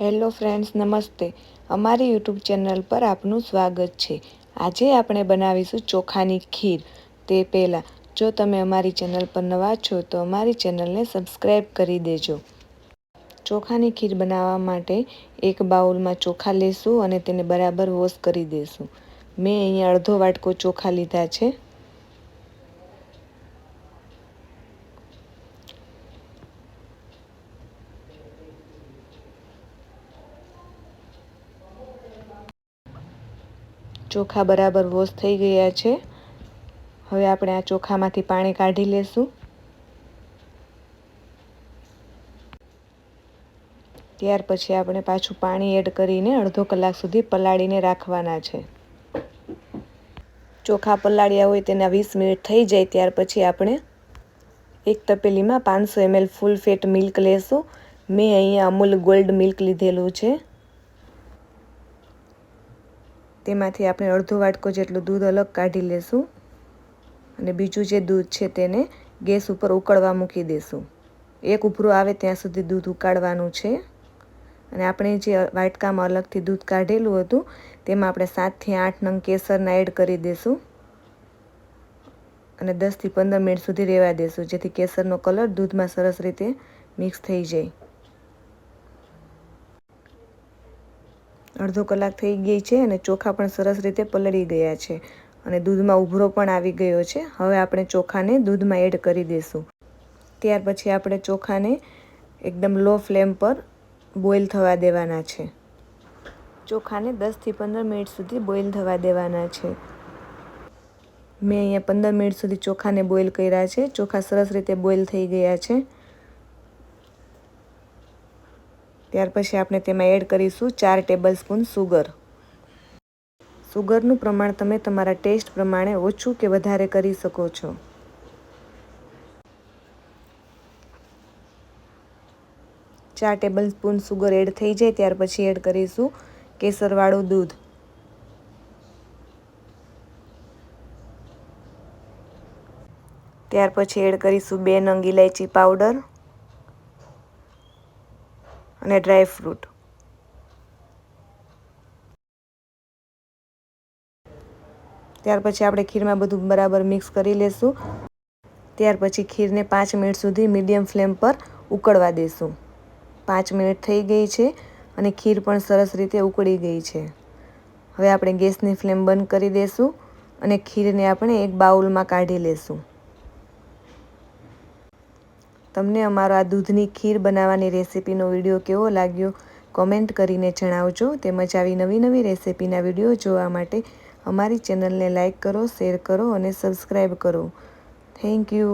Hello friends, નમસ્તે. અમારી YouTube channel પર આપનું સ્વાગત છે. આજે આપણે બનાવીશું ચોખાની ખીર. તે પહેલાં, જો તમે અમારી ચેનલ પર નવા છો, તો અમારી ચેનલને સબસ્ક્રાઈબ કરી દેજો. ચોખાની ખીર બનાવવા માટે એક બાઉલમાં ચોખા લેશું અને તેને બરાબર વોશ કરી દઈશું મેં અહીંયા અડધો વાટકો ચોખા લીધા છે. ચોખા બરાબર વોશ થઈ ગયા છે. હવે આપણે આ ચોખામાંથી પાણી કાઢી લેશું. ત્યાર પછી આપણે પાછું પાણી એડ કરીને અડધો કલાક સુધી પલાળીને રાખવાના છે. ચોખા પલાળ્યા હોય તેના વીસ મિનિટ થઈ જાય ત્યાર પછી આપણે એક તપેલીમાં પાંચસો એમએલ ફૂલ ફેટ મિલ્ક લેશું. મેં અહીંયા અમૂલ ગોલ્ડ મિલ્ક લીધેલું છે. તેમાંથી આપણે અડધો વાટકો જેટલું દૂધ અલગ કાઢી લેશું અને બીજું જે દૂધ છે તેને ગેસ ઉપર ઉકળવા મૂકી દેશું. એક ઉભરું આવે ત્યાં સુધી દૂધ ઉકાળવાનું છે. અને આપણે જે વાટકામાં અલગથી દૂધ કાઢેલું હતું, તેમાં આપણે સાતથી આઠ નંગ કેસરના એડ કરી દઈશું અને દસથી પંદર મિનિટ સુધી રહેવા દેશું, જેથી કેસરનો કલર દૂધમાં સરસ રીતે મિક્સ થઈ જાય. અડધો કલાક થઈ ગઈ છે અને ચોખા પણ સરસ રીતે પલળી ગયા છે અને દૂધમાં ઉભરો પણ આવી ગયો છે. હવે આપણે ચોખાને દૂધમાં એડ કરી દઈશું ત્યાર પછી આપણે ચોખાને એકદમ લો ફ્લેમ પર બોઇલ થવા દેવાના છે. ચોખાને દસથી પંદર મિનિટ સુધી બોઇલ થવા દેવાના છે. મેં અહીંયા પંદર મિનિટ સુધી ચોખાને બોઇલ કર્યા છે. ચોખા સરસ રીતે બોઇલ થઈ ગયા છે. ત્યાર પછી આપણે તેમાં એડ કરીશું ચાર ટેબલ સ્પૂન સુગર. સુગરનું પ્રમાણ તમે તમારા ટેસ્ટ પ્રમાણે ઓછું કે વધારે કરી શકો છો. ચાર ટેબલ સ્પૂન સુગર એડ થઈ જાય ત્યાર પછી એડ કરીશું કેસરવાળું દૂધ. ત્યાર પછી એડ કરીશું બે નંગ ઇલાયચી પાવડર. અને ડ્રાય ફ્રૂટ. ત્યાર પછી આપણે ખીરમાં બધું બરાબર મિક્સ કરી લેશું. ત્યાર પછી ખીરને પાંચ મિનિટ સુધી મીડિયમ ફ્લેમ પર ઉકળવા દઈશું પાંચ મિનિટ થઈ ગઈ છે અને ખીર પણ સરસ રીતે ઉકળી ગઈ છે. હવે આપણે ગેસની ફ્લેમ બંધ કરી દઈશું અને ખીરને આપણે એક બાઉલમાં કાઢી લેશું. તમને અમારો આ દૂધની ખીર બનાવવાની રેસીપીનો વીડિયો કેવો લાગ્યો કોમેન્ટ કરીને જણાવજો તેમજ આવી નવી નવી રેસીપીના વીડિયો જોવા માટે અમારી ચેનલને લાઇક કરો, શેર કરો અને સબસ્ક્રાઈબ કરો. Thank you.